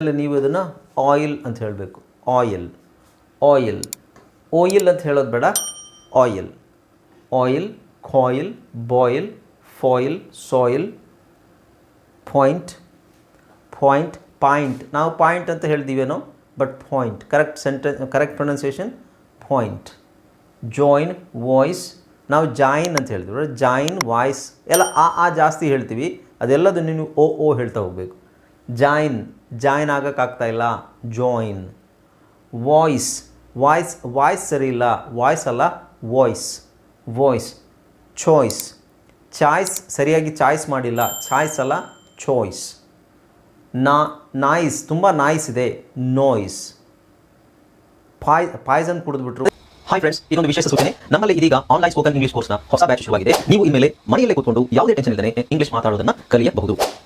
ನೀವು ಇದನ್ನು ಆಯಿಲ್ ಅಂತ ಹೇಳಬೇಕು. ಆಯಿಲ್ ಆಯಿಲ್ ಓಯಿಲ್ ಅಂತ ಹೇಳೋದು ಬೇಡ. Oil oil coil boil foil soil point point point ನಾವು ಪಾಯಿಂಟ್ ಅಂತ ಹೇಳ್ತೀವೇನೋ but point correct sentence correct pronunciation point join voice ನಾವು ಜಾಯಿನ್ ಅಂತ ಹೇಳ್ತೀವಿ. ಜಾಯಿನ್ ವಾಯ್ಸ್ ಎಲ್ಲ ಆ ಆ ಜಾಸ್ತಿ ಹೇಳ್ತೀವಿ. ಅದೆಲ್ಲದನ್ನು ನೀವು ಓ ಓ ಹೇಳ್ತಾ ಹೋಗಬೇಕು. ಜಾಯಿನ್ ಜಾಯಿನ್ ಆಗೋಕ್ಕಾಗ್ತಾ ಇಲ್ಲ. ಜಾಯಿನ್. ವಾಯ್ಸ್ ವಾಯ್ಸ್ ವಾಯ್ಸ್ ಸರಿ ಇಲ್ಲ. ವಾಯ್ಸ್ ಅಲ್ಲ, ವಾಯ್ಸ್. Voice, choice. ಚಾಯ್ಸ್ ಸರಿಯಾಗಿ ಚಾಯ್ಸ್ ಮಾಡಿಲ್ಲ. ಚಾಯ್ಸ್ ಅಲ್ಲ, ಚಾಯ್ಸ್. ನಾ, ನಾಯ್ಸ್, ತುಂಬ ನಾಯ್ಸ್ ಇದೆ. ನೋಯ್ಸ್. ಪಾಯ್, ಪಾಯ್ಸನ್ ಕುಡಿದ್ಬಿಟ್ರು. ಹಾಯ್ ಫ್ರೆಂಡ್ಸ್ ಇನ್ನೊಂದು ವಿಶೇಷ ಸೂಚನೆ. ನಮ್ಮಲ್ಲಿ ಇದೀಗ ಆನ್ಲೈನ್ ಸ್ಪೋಕನ್ ಇಂಗ್ಲಿಷ್ ಕೋರ್ಸ್ನ ಹೊಸ ಬ್ಯಾಚ್ ಶುರುವಾಗಿದೆ. ನೀವು ಇನ್ಮೇಲೆ ಮನೆಯಲ್ಲೇ ಕೂತ್ಕೊಂಡು ಯಾವುದೇ ಟೆನ್ಷನ್ ಇಲ್ಲದೆ ಇಂಗ್ಲಿಷ್ ಮಾತಾಡೋದನ್ನ ಕಲಿಯಬಹುದು.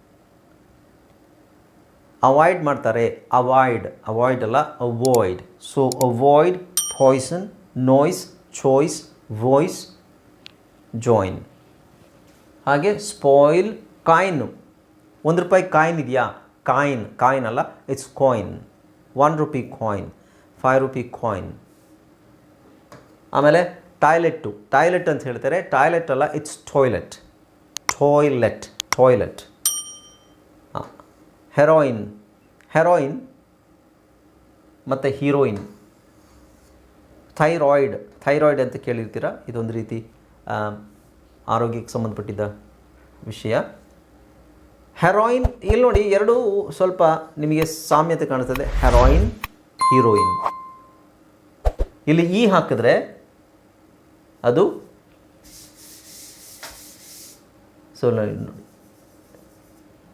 ಅವಾಯ್ಡ್ ಮಾಡ್ತಾರೆ. ಅವಾಯ್ಡ್ ಅವಾಯ್ಡ್ ಅಲ್ಲ avoid so avoid poison noise choice voice join ಹಾಗೆ ಸ್ಪಾಯಿಲ್ ಕಾಯಿನ್ ಒಂದು ರೂಪಾಯಿ ಕಾಯಿನ್ ಇದೆಯಾ? ಕಾಯಿನ್ ಕಾಯಿನ್ ಅಲ್ಲ it's coin one rupee coin five rupee coin ಆಮೇಲೆ ಟಾಯ್ಲೆಟ್ಟು ಟಾಯ್ಲೆಟ್ ಅಂತ ಹೇಳ್ತಾರೆ. ಟಾಯ್ಲೆಟ್ ಅಲ್ಲ it's toilet toilet toilet heroin heroin ಮತ್ತು ಹೀರೋಯಿನ್ ಥೈರಾಯ್ಡ್ ಥೈರಾಯ್ಡ್ ಅಂತ ಕೇಳಿರ್ತೀರ? ಇದೊಂದು ರೀತಿ ಆರೋಗ್ಯಕ್ಕೆ ಸಂಬಂಧಪಟ್ಟಿದ್ದ ವಿಷಯ. ಹೆರಾಯಿನ್ ಇಲ್ಲಿ ನೋಡಿ ಎರಡೂ ಸ್ವಲ್ಪ ನಿಮಗೆ ಸಾಮ್ಯತೆ ಕಾಣಿಸ್ತದೆ. ಹೆರಾಯಿನ್ ಹೀರೋಯಿನ್ ಇಲ್ಲಿ ಈ ಹಾಕಿದ್ರೆ ಅದು ಸೊ ನೋಡಿ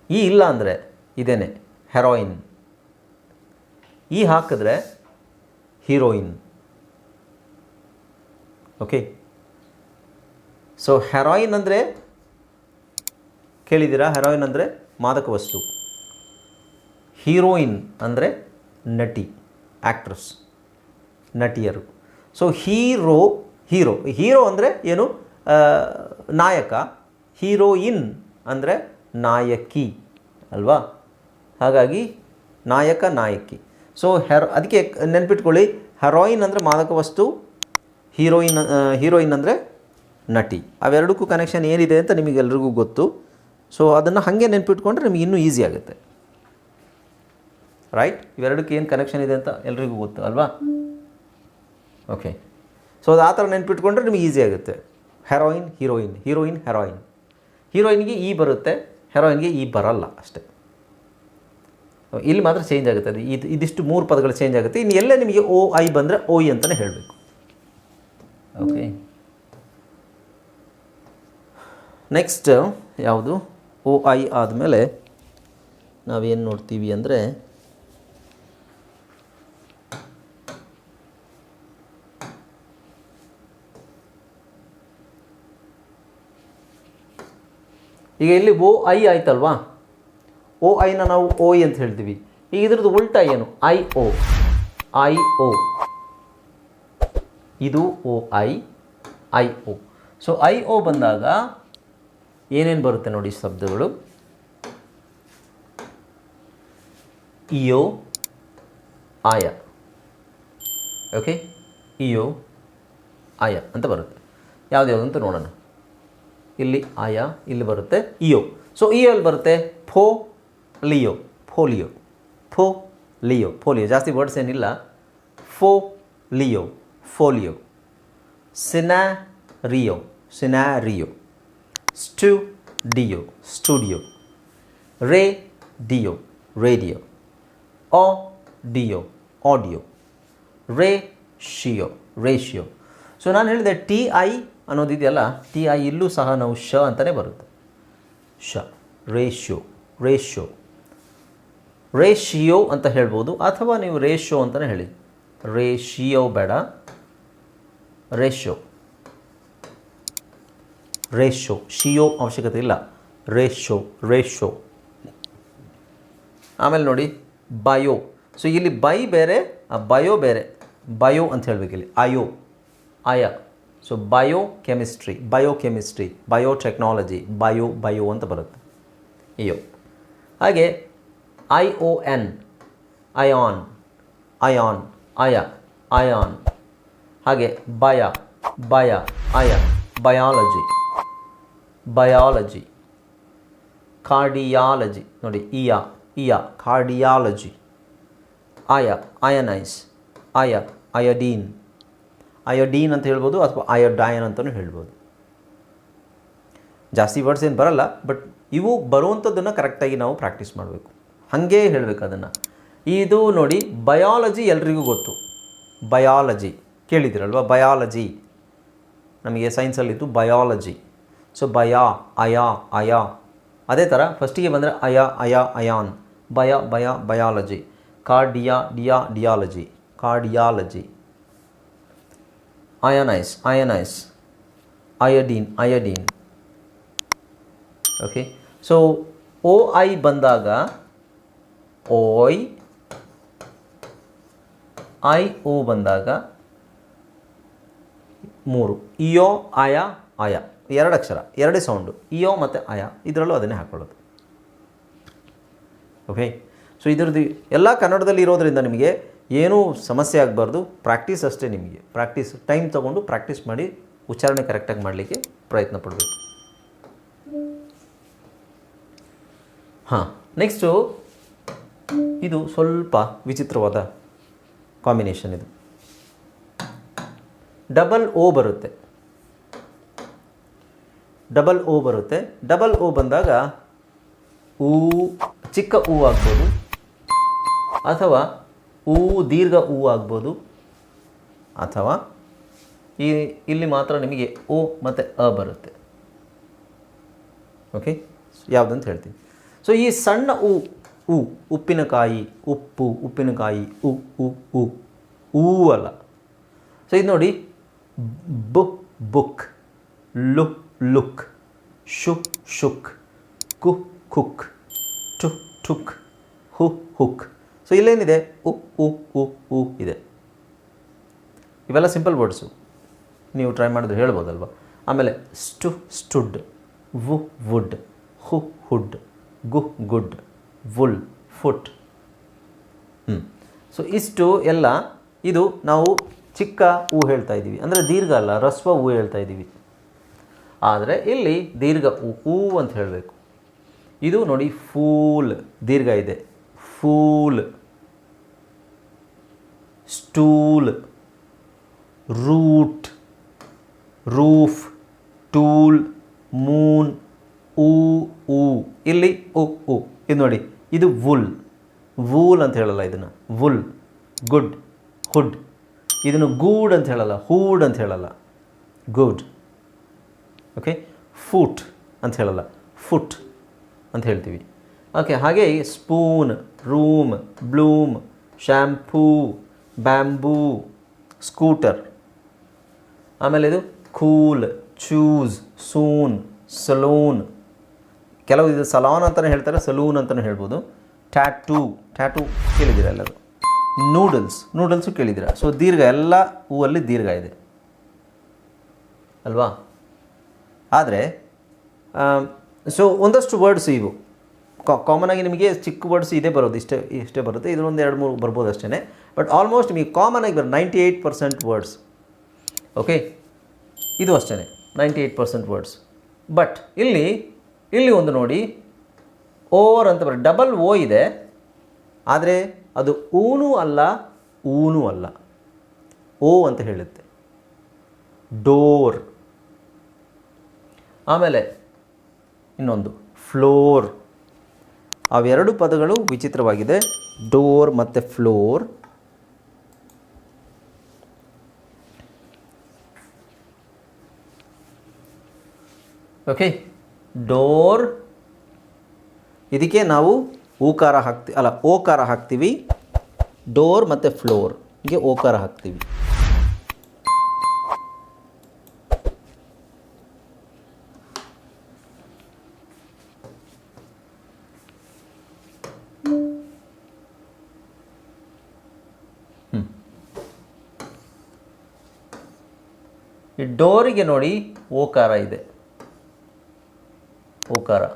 ಈ ಇಲ್ಲ ಅಂದರೆ ಇದೇನೆ ಹೆರಾಯಿನ್ ಈ ಹಾಕಿದ್ರೆ ಹೀರೋಯಿನ್ ಓಕೆ ಸೊ ಹೆರಾಯಿನ್ ಅಂದರೆ, ಕೇಳಿದ್ದೀರಾ? ಹೆರಾಯಿನ್ ಅಂದರೆ ಮಾದಕ ವಸ್ತು. ಹೀರೋಯಿನ್ ಅಂದರೆ ನಟಿ ಆ್ಯಕ್ಟ್ರಸ್ ನಟಿಯರು. ಸೊ ಹೀರೋ ಹೀರೋ ಹೀರೋ ಅಂದರೆ ಏನು? ನಾಯಕ. ಹೀರೋಯಿನ್ ಅಂದರೆ ನಾಯಕಿ. ಅಲ್ವಾ? ಹಾಗಾಗಿ ನಾಯಕ ನಾಯಕಿ. ಸೊ ಹೆರ್ ಅದಕ್ಕೆ ನೆನ್ಪಿಟ್ಕೊಳ್ಳಿ ಹೆರಾಯಿನ್ ಅಂದರೆ ಮಾದಕ ವಸ್ತು ಹೀರೋಯಿನ್ ಹೀರೋಯಿನ್ ಅಂದರೆ ನಟಿ. ಅವೆರಡಕ್ಕೂ ಕನೆಕ್ಷನ್ ಏನಿದೆ ಅಂತ ನಿಮಗೆಲ್ರಿಗೂ ಗೊತ್ತು. ಸೊ ಅದನ್ನು ಹಾಗೆ ನೆನ್ಪಿಟ್ಕೊಂಡ್ರೆ ನಿಮಗೆ ಇನ್ನೂ ಈಸಿ ಆಗುತ್ತೆ. ರೈಟ್ ಇವೆರಡಕ್ಕೆ ಏನು ಕನೆಕ್ಷನ್ ಇದೆ ಅಂತ ಎಲ್ರಿಗೂ ಗೊತ್ತು, ಅಲ್ವಾ? ಓಕೆ ಸೊ ಅದು ಆ ಥರ ನೆನ್ಪಿಟ್ಕೊಂಡ್ರೆ ನಿಮಗೆ ಈಸಿ ಆಗುತ್ತೆ. ಹೆರೋಯಿನ್ ಹೀರೋಯಿನ್ ಹೀರೋಯಿನ್ ಹೆರೋಯಿನ್ ಹೀರೋಯಿನ್ಗೆ ಈ ಬರುತ್ತೆ ಹೆರೋಯಿನ್ಗೆ ಈ ಬರಲ್ಲ ಅಷ್ಟೇ. ಇಲ್ಲಿ ಮಾತ್ರ ಚೇಂಜ್ ಆಗುತ್ತೆ. ಅದು ಇದು ಇದಿಷ್ಟು ಮೂರು ಪದಗಳು ಚೇಂಜ್ ಆಗುತ್ತೆ. ಇನ್ನು ಎಲ್ಲ ನಿಮಗೆ ಓ ಐ ಬಂದರೆ ಓ ಇ ಅಂತಲೇ ಹೇಳಬೇಕು. ಓಕೆ ನೆಕ್ಸ್ಟ್ ಯಾವುದು? ಓ ಐ ಆದಮೇಲೆ ನಾವೇನು ನೋಡ್ತೀವಿ ಅಂದರೆ ಈಗ ಇಲ್ಲಿ ಓ ಐ ಆಯ್ತಲ್ವಾ? ಓ ಐನ ನಾವು ಓ ಅಂತ ಹೇಳ್ತೀವಿ. ಈಗ ಇದ್ರದ್ದು ಉಲ್ಟಾ ಏನು? ಐ ಓ ಐ ಓ ಇದು O I I O so I O ಬಂದಾಗ ಏನೇನು ಬರುತ್ತೆ ನೋಡಿ ಶಬ್ದಗಳು? ಇಯೋ, ಆಯ. ಓಕೆ ಇಯೋ, ಆಯ ಅಂತ ಬರುತ್ತೆ. ಯಾವ್ದು ಅಂತ ನೋಡೋಣ. ಇಲ್ಲಿ ಆಯ, ಇಲ್ಲಿ ಬರುತ್ತೆ ಇಯೋ. ಸೊ ಇಯೋ ಅಲ್ಲಿ ಬರುತ್ತೆ? Folio folio folio folio ಜಾಸ್ತಿ ವರ್ಡ್ಸ್ ಏನಿಲ್ಲ. Folio, folio scenario scenario studio studio radio radio audio audio ratio ratio. So ನಾನು ಹೇಳಿದೆ ಟಿ ಐ ಅನ್ನೋದಿದೆಯಲ್ಲ ಟಿ ಐ ಇಲ್ಲೂ ಸಹ ನಾವು ಶ ಅಂತಲೇ ಬರುತ್ತೆ. ಶ, ರೇಷ್ಯೋ ರೇಷ್ಯೋ. ರೇಷಿಯೋ ಅಂತ ಹೇಳ್ಬೋದು, ಅಥವಾ ನೀವು ರೇಷೋ ಅಂತಲೇ ಹೇಳಿ. ರೇಷಿಯೋ ಬೇಡ. ರೇಷೋ. ರೇಷೋ, ಶಿಯೋ ಅವಶ್ಯಕತೆ ಇಲ್ಲ. Ratio ratio. ಆಮೇಲೆ ನೋಡಿ, ಬಯೋ. ಸೊ ಇಲ್ಲಿ ಬೈ ಬೇರೆ, ಆ ಬಯೋ ಬೇರೆ. ಬಯೋ ಅಂತ ಹೇಳಬೇಕು ಇಲ್ಲಿ. ಅಯೋ. ಅಯ. So biochemistry biochemistry, biotechnology, bio bio ಅಂತ ಬರುತ್ತೆ. ಅಯ್ಯೋ. ಹಾಗೆ I O N ion ion ಅಯ ಅಯಾನ್ ಹಾಗೆ ಬಯ ಬಯ ಅಯ ಬಯಾಲಜಿ ಬಯಾಲಜಿ, ಕಾರ್ಡಿಯಾಲಜಿ. ನೋಡಿ, ಇಯ ಇಯ, ಕಾರ್ಡಿಯಾಲಜಿ. ಅಯ ಅಯನೈಸ್ ಅಯ ಅಯೋಡೀನ್ ಅಯೋಡೀನ್ ಅಂತ ಹೇಳ್ಬೋದು ಅಥವಾ ಅಯೋಡಾಯನ್ ಅಂತಲೂ ಹೇಳ್ಬೋದು. ಜಾಸ್ತಿ ವರ್ಡ್ಸ್ ಏನು ಬರಲ್ಲ, ಬಟ್ ಇವು ಬರುವಂಥದ್ದನ್ನು ಕರೆಕ್ಟಾಗಿ ನಾವು ಪ್ರಾಕ್ಟೀಸ್ ಮಾಡಬೇಕು. ಹಾಗೇ ಹೇಳಬೇಕು ಅದನ್ನು. ಇದು ನೋಡಿ ಬಯಾಲಜಿ ಎಲ್ರಿಗೂ ಗೊತ್ತು. ಬಯಾಲಜಿ ಕೇಳಿದಿರಲ್ವ ಬಯಾಲಜಿ ನಮಗೆ ಸೈನ್ಸಲ್ಲಿದ್ದು ಬಯಾಲಜಿ ಸೊ ಬಯಾ ಅಯಾ ಅಯಾ ಅದೇ ಥರ ಫಸ್ಟಿಗೆ ಬಂದರೆ ಅಯಾ ಅಯಾ ಅಯಾನ್ ಬಯ ಬಯ ಬಯಾಲಜಿ ಕಾರ್ಡಿಯಾ ಡಿಯಾ ಡಿಯಾಲಜಿ cardiology ionise ionise iodine iodine okay so O I ಬಂದಾಗ ಓಯ್. ಐ, ಓ ಬಂದಾಗ ಮೂರು. ಇಯೋ, ಆಯ ಆಯ. ಎರಡು ಅಕ್ಷರ, ಎರಡೇ ಸೌಂಡು. ಇಯೋ ಮತ್ತು ಆಯ, ಇದರಲ್ಲೂ ಅದನ್ನೇ ಹಾಕ್ಕೊಳ್ಳೋದು ಓಕೆ? ಸೊ ಇದರದ್ದು ಎಲ್ಲ ಕನ್ನಡದಲ್ಲಿ ಇರೋದರಿಂದ ನಿಮಗೆ ಏನೂ ಸಮಸ್ಯೆ ಆಗಬಾರ್ದು. ಪ್ರಾಕ್ಟೀಸ್ ಅಷ್ಟೇ ನಿಮಗೆ. ಪ್ರಾಕ್ಟೀಸ್ ಟೈಮ್ ತೊಗೊಂಡು ಪ್ರಾಕ್ಟೀಸ್ ಮಾಡಿ ಉಚ್ಚಾರಣೆ ಕರೆಕ್ಟಾಗಿ ಮಾಡಲಿಕ್ಕೆ ಪ್ರಯತ್ನ ಪಡಬೇಕು. ಹಾಂ ನೆಕ್ಸ್ಟು ಇದು ಸ್ವಲ್ಪ ವಿಚಿತ್ರವಾದ ಕಾಂಬಿನೇಷನ್ ಇದು. ಡಬಲ್ ಓ ಬರುತ್ತೆ. ಡಬಲ್ ಓ ಬರುತ್ತೆ. ಡಬಲ್ ಓ ಬಂದಾಗ ಊ, ಚಿಕ್ಕ ಹೂ ಆಗ್ಬೋದು. ಅಥವಾ ಹೂ ದೀರ್ಘ ಹೂ ಆಗ್ಬೋದು. ಅಥವಾ ಈ, ಇಲ್ಲಿ ಮಾತ್ರ ನಿಮಗೆ ಓ ಮತ್ತು ಅ ಬರುತ್ತೆ. ಓಕೆ ಯಾವುದಂತ ಹೇಳ್ತೀನಿ. ಸೊ ಈ ಸಣ್ಣ ಉ ಉ, ಉಪ್ಪಿನಕಾಯಿ, ಉಪ್ಪು, ಉಪ್ಪಿನಕಾಯಿ, ಉ ಉ ಉ ಅಲ್ಲ. ಸೊ ಇದು ನೋಡಿ, ಬು, ಬುಕ್ ಲು ಲುಕ್, ಶು, ಶುಕ್, ಕು, ಕುಕ್, ಟು, ಟುಕ್, ಹು, ಹುಕ್. ಸೊ ಇಲ್ಲೇನಿದೆ? ಉ ಉ ಉ ಉ ಇದೆ. ಇವೆಲ್ಲ ಸಿಂಪಲ್ ವರ್ಡ್ಸು ನೀವು ಟ್ರೈ ಮಾಡಿದ್ರೆ ಹೇಳ್ಬೋದಲ್ವ? ಆಮೇಲೆ ಸ್ಟು ಸ್ಟುಡ್ ವು ವುಡ್ ಹು ಹುಡ್ ಗು ಗುಡ್ ವುಲ್ ಫುಟ್ ಹ್ಞೂ ಸೊ ಇಷ್ಟು ಎಲ್ಲ ಇದು ನಾವು ಚಿಕ್ಕ ಹೂ ಹೇಳ್ತಾ ಇದ್ದೀವಿ. ಅಂದರೆ ದೀರ್ಘ ಅಲ್ಲ, ರಸ್ವ ಹೂ ಹೇಳ್ತಾ ಇದ್ದೀವಿ. ಆದರೆ ಇಲ್ಲಿ ದೀರ್ಘ ಹೂ ಹೂ ಅಂತ ಹೇಳಬೇಕು. ಇದು ನೋಡಿ ಫೂಲ್, ದೀರ್ಘ ಇದೆ. Fool. Stool. Root. Roof. Tool. Moon. ಊ ಊ. ಇಲ್ಲಿ ಉ ಉ ಇದು ನೋಡಿ. ಇದು ವುಲ್ ವೂಲ್ ಅಂತ ಹೇಳಲ್ಲ ಇದನ್ನು. ವುಲ್ ಗುಡ್ ಹುಡ್ ಇದನ್ನು ಗೂಡ್ ಅಂತ ಹೇಳಲ್ಲ. ಹೂಡ್ ಅಂತ ಹೇಳಲ್ಲ. ಗುಡ್ ಓಕೆ ಫುಟ್ ಅಂತ ಹೇಳಲ್ಲ. ಫುಟ್ ಅಂತ ಹೇಳ್ತೀವಿ. ಓಕೆ ಹಾಗೆ spoon room bloom shampoo bamboo scooter ಆಮೇಲೆ ಇದು ಕೂಲ್ ಚೂಸ್ ಸೂನ್ ಸಲೂನ್ ಕೆಲವು ಇದು ಸಲಾನ್ ಅಂತಲೇ ಹೇಳ್ತಾರೆ, ಸಲೂನ್ ಅಂತಲೇ ಹೇಳ್ಬೋದು. ಟ್ಯಾಟೂ ಟ್ಯಾಟೂ ಕೇಳಿದ್ದೀರಾ ಎಲ್ಲರೂ? ನೂಡಲ್ಸ್ ನೂಡಲ್ಸು ಕೇಳಿದ್ದೀರಾ? ಸೊ ದೀರ್ಘ, ಎಲ್ಲ ಹೂವಲ್ಲಿ ದೀರ್ಘ ಇದೆ. ಅಲ್ವಾ? ಆದರೆ ಸೊ ಒಂದಷ್ಟು ವರ್ಡ್ಸ್ ಇವು. ಕಾಮನ್ ಆಗಿ ನಿಮಗೆ ಚಿಕ್ಕ ವರ್ಡ್ಸ್ ಇದೇ ಬರೋದು, ಇಷ್ಟೇ ಇಷ್ಟೇ ಬರುತ್ತೆ. ಇದರೊಂದು ಎರಡು, ಮೂರು ಬರ್ಬೋದು ಅಷ್ಟೇ ಬಟ್ ಆಲ್ಮೋಸ್ಟ್ ನಿಮಗೆ ಕಾಮನ್ ಆಗಿ ಬರೋ ninety eight percent words okay ಇದು ಅಷ್ಟೇ ninety eight percent words but ಇಲ್ಲಿ ಇಲ್ಲಿ ಒಂದು ನೋಡಿ ಓರ್ ಅಂತ ಬರೋ ಡಬಲ್ ಓ ಇದೆ, ಆದರೆ ಅದು ಊನೂ ಅಲ್ಲ ಊನೂ ಅಲ್ಲ. ಓ ಅಂತ ಹೇಳುತ್ತೆ. ಡೋರ್ ಆಮೇಲೆ ಇನ್ನೊಂದು ಫ್ಲೋರ್ ಅವೆರಡು ಪದಗಳು ವಿಚಿತ್ರವಾಗಿದೆ. ಡೋರ್ ಮತ್ತು ಫ್ಲೋರ್ ಓಕೆ ಡೋರ್. ಇದಕ್ಕೆ ನಾವು ಊಕಾರ ಹಾಕ್ತಿ, ಅಲ್ಲ, ಓಕಾರ ಹಾಕ್ತೀವಿ. ಡೋರ್ ಮತ್ತು ಫ್ಲೋರ್. ಹೀಗೆ ಓಕಾರ ಹಾಕ್ತೀವಿ. ಈ ಡೋರಿಗೆ ನೋಡಿ ಓಕಾರ ಇದೆ. ಓಕಾರ.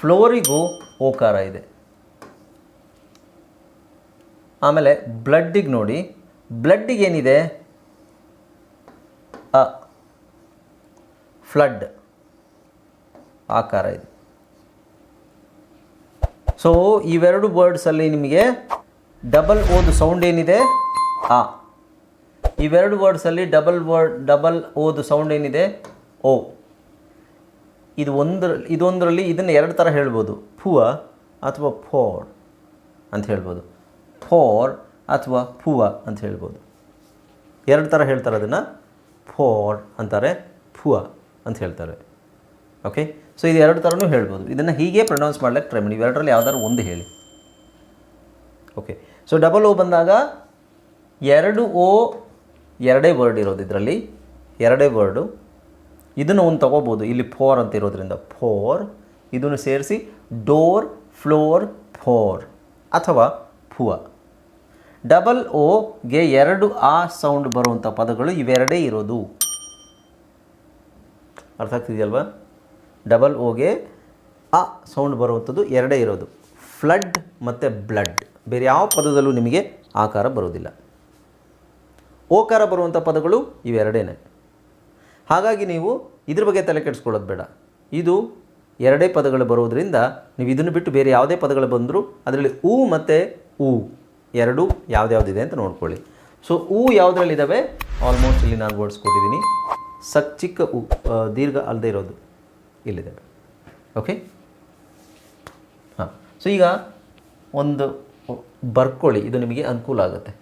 ಫ್ಲೋರಿಗೂ ಓಕಾರ ಇದೆ. ಆಮೇಲೆ ಬ್ಲಡ್ಡಿಗೆ ನೋಡಿ. ಬ್ಲಡ್ಡಿಗೆ ಏನಿದೆ? ಅ, ಫ್ಲಡ್. ಆಕಾರ ಇದೆ. ಸೊ ಇವೆರಡು ವರ್ಡ್ಸಲ್ಲಿ ನಿಮಗೆ ಡಬಲ್ ಓದು ಸೌಂಡ್ ಏನಿದೆ? ಆ ಇವೆರಡು ವರ್ಡ್ಸಲ್ಲಿ ಡಬಲ್ ವರ್ಡ್ ಡಬಲ್ ಓದು ಸೌಂಡ್ ಏನಿದೆ? ಓ ಇದು ಒಂದರ, ಇದೊಂದರಲ್ಲಿ ಇದನ್ನು ಎರಡು ಥರ ಹೇಳ್ಬೋದು. ಪುವ ಅಥವಾ ಫೋರ್ ಅಂತ ಹೇಳ್ಬೋದು. ಫೋರ್ ಅಥವಾ ಪುವ ಅಂತ ಹೇಳ್ಬೋದು. ಎರಡು ಥರ ಹೇಳ್ತಾರೆ ಅದನ್ನು. ಫೋರ್ ಅಂತಾರೆ ಪುವ ಅಂತ ಹೇಳ್ತಾರೆ. ಓಕೆ ಸೊ ಇದು ಎರಡು ಥರನೂ ಹೇಳ್ಬೋದು. ಇದನ್ನು ಹೀಗೆ ಪ್ರೊನೌನ್ಸ್ ಮಾಡ್ಲಿಕ್ಕೆ ಟ್ರೈ ಮಾಡಿ. ಇವೆರಡರಲ್ಲಿ ಯಾವ್ದಾದ್ರು ಒಂದು ಹೇಳಿ. ಓಕೆ ಸೊ ಡಬಲ್ ಓ ಬಂದಾಗ ಎರಡು ಓ ಎರಡೇ ವರ್ಡ್ ಇರೋದು ಇದರಲ್ಲಿ. ಎರಡೇ ವರ್ಡು ಇದನ್ನು ಒಂದು ತೊಗೋಬೋದು. ಇಲ್ಲಿ ಫೋರ್ ಅಂತ ಇರೋದ್ರಿಂದ ಫೋರ್ ಇದನ್ನು ಸೇರಿಸಿ ಡೋರ್ ಫ್ಲೋರ್ ಫೋರ್ ಅಥವಾ ಫುವ ಡಬಲ್ ಓಗೆ ಎರಡು ಆ ಸೌಂಡ್ ಬರುವಂಥ ಪದಗಳು ಇವೆರಡೇ ಇರೋದು. ಅರ್ಥ ಆಗ್ತಿದೆಯಲ್ವಾ? ಡಬಲ್ ಓಗೆ ಆ ಸೌಂಡ್ ಬರುವಂಥದ್ದು ಎರಡೇ ಇರೋದು. ಫ್ಲಡ್ ಮತ್ತು ಬ್ಲಡ್ ಬೇರೆ ಯಾವ ಪದದಲ್ಲೂ ನಿಮಗೆ ಆಕಾರ ಬರೋದಿಲ್ಲ ಓಕಾರ ಬರುವಂಥ ಪದಗಳು ಇವೆರಡೇನೆ. ಹಾಗಾಗಿ ನೀವು ಇದ್ರ ಬಗ್ಗೆ ತಲೆ ಕೆಡಿಸ್ಕೊಳ್ಳೋದು ಬೇಡ. ಇದು ಎರಡೇ ಪದಗಳು ಬರೋದರಿಂದ ನೀವು ಇದನ್ನು ಬಿಟ್ಟು ಬೇರೆ ಯಾವುದೇ ಪದಗಳು ಬಂದರೂ ಅದರಲ್ಲಿ ಊ ಮತ್ತು ಊ ಎರಡು ಯಾವ್ದ್ಯಾವ್ದಿದೆ ಅಂತ ನೋಡ್ಕೊಳ್ಳಿ. ಸೊ ಊ ಯಾವುದ್ರಲ್ಲಿದ್ದಾವೆ ಆಲ್ಮೋಸ್ಟ್ ಇಲ್ಲಿ ನಾನು ವರ್ಡ್ಸ್ ಕೊಟ್ಟಿದ್ದೀನಿ. ಸಕ್ ಚಿಕ್ಕ ಉ ದೀರ್ಘ ಅಲ್ಲದೆ ಇರೋದು ಇಲ್ಲಿದ್ದಾವೆ ಓಕೆ ಹಾಂ. ಸೊ ಈಗ ಒಂದು ಬರ್ಕೊಳ್ಳಿ. ಇದು ನಿಮಗೆ ಅನುಕೂಲ ಆಗುತ್ತೆ.